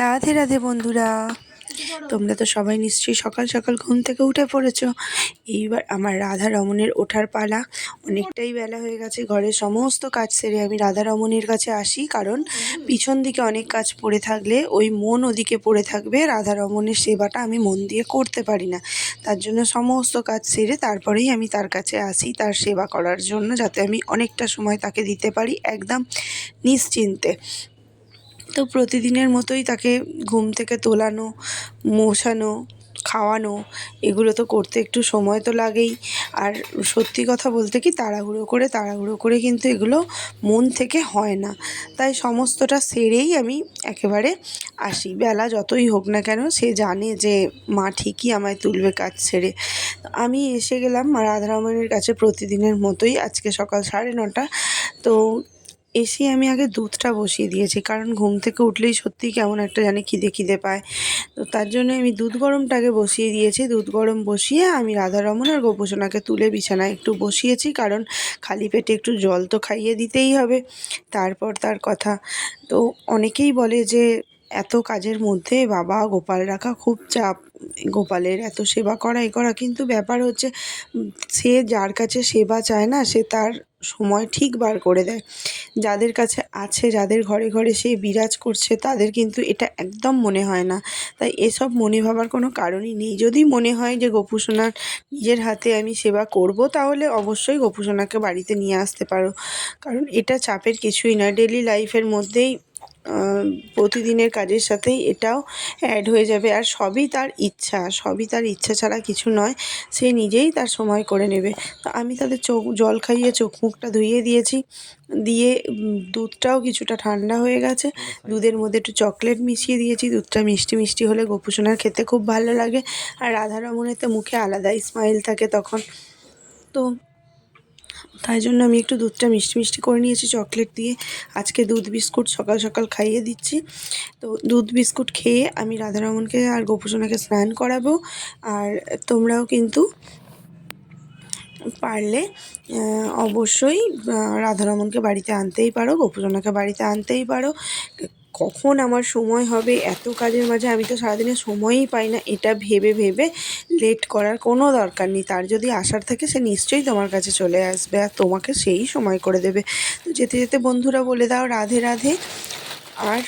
রাধে রাধে বন্ধুরা। তোমরা তো সবাই নিশ্চয়ই সকাল সকাল ঘুম থেকে উঠে পড়েছো। এইবার আমার রাধা রমণের ওঠার পালা অনেকটাই বেলা হয়ে গেছে। ঘরের সমস্ত কাজ সেরে আমি রাধা রমণের কাছে আসি, কারণ পিছন দিকে অনেক কাজ পড়ে থাকলে ওই মন ওদিকে পড়ে থাকবে। রাধা রমণের সেবাটা আমি মন দিয়ে করতে পারি না। তার জন্য সমস্ত কাজ সেরে তারপরেই আমি তার কাছে আসি তার সেবা করার জন্য, যাতে আমি অনেকটা সময় তাকে দিতে পারি একদম নিশ্চিন্তে। তো প্রতিদিনের মতোই তাকে ঘুম থেকে তোলানো, মোছানো, খাওয়ানো, এগুলো তো করতে একটু সময় তো লাগেই। আর সত্যি কথা বলতে কি তাড়াহুড়ো করে তাড়াহুড়ো করে কিন্তু এগুলো মন থেকে হয় না। তাই সমস্তটা সেরেই আমি একেবারে আসি। বেলা যতই হোক না কেন সে জানে যে মা ঠিকই আমায় তুলবে কাজ ছেড়ে। আমি এসে গেলাম রাধারমণের কাছে প্রতিদিনের মতোই। আজকে সকাল সাড়ে নটা। তো এসে আমি আগে দুধটা বসিয়ে দিয়েছি, কারণ ঘুম থেকে উঠলেই সত্যিই কেমন একটা জানি খিদে খিদে পায়। তো তার জন্য আমি দুধ গরমটাকে বসিয়ে দিয়েছি। দুধ গরম বসিয়ে আমি রাধারমণ আর গোপোষণাকে তুলে বিছানায় একটু বসিয়েছি, কারণ খালি পেটে একটু জল তো খাইয়ে দিতেই হবে। তারপর তার কথা, তো অনেকেই বলে যে এত কাজের মধ্যে বাবা গোপাল রাখা খুব চাপ। গোপালের এত সেবা করা এ করা, কিন্তু ব্যাপার হচ্ছে, সে যার কাছে সেবা চায় না, সে তার সময় ঠিক বার করে দেয়। যাদের কাছে আছে, যাদের ঘরে ঘরে সে বিরাজ করছে, তাদের কিন্তু এটা একদম মনে হয় না। তাই এসব মনে ভাবার কোনো কারণই নেই। যদি মনে হয় যে গোপুসোনার নিজের হাতে আমি সেবা করব, তাহলে অবশ্যই গোপুসোনাকে বাড়িতে নিয়ে আসতে পারো। কারণ এটা চাপের কিছুই নয়। ডেলি লাইফের মধ্যেই প্রতিদিনের কাজের সাথেই এটাও অ্যাড হয়ে যাবে। আর সবই তার ইচ্ছা, সবই তার ইচ্ছা ছাড়া কিছু নয়, সে নিজেই তার সময় করে নেবে। তো আমি তাদের চোখ, জল খাইয়ে চোখ মুখটা ধুইয়ে দিয়েছি। দিয়ে দুধটাও কিছুটা ঠান্ডা হয়ে গেছে। দুধের মধ্যে একটু চকলেট মিশিয়ে দিয়েছি। দুধটা মিষ্টি মিষ্টি হলে গোপুসোনার খেতে খুব ভালো লাগে। আর রাধারমণের তো মুখে আলাদাই স্মাইল থাকে তখন। তো তাই জন্য আমি একটু দুধটা মিষ্টি মিষ্টি করে নিয়েছি চকলেট দিয়ে। আজকে দুধ বিস্কুট সকাল সকাল খাইয়ে দিচ্ছি। তো দুধ বিস্কুট খেয়ে আমি রাধারমণকে আর গোপুসোনাকে স্নান করাবো। আর তোমরাও কিন্তু পারলে অবশ্যই আহ, রাধারমণকে বাড়িতে আনতেই পারো গোপুসোনাকে বাড়িতে আনতেই পারো। কখন আমার সময় হবে, এত কাজের মাঝে আমি তো সারাদিনে সময়ই পাই না, এটা ভেবে ভেবে লেট করার কোনো দরকার নেই। তার যদি আসার থাকে, সে নিশ্চয়ই তোমার কাছে চলে আসবে আর তোমাকে সেই সময় করে দেবে। তো যেতে যেতে বন্ধুরা বলে দাও, রাধে রাধে। আর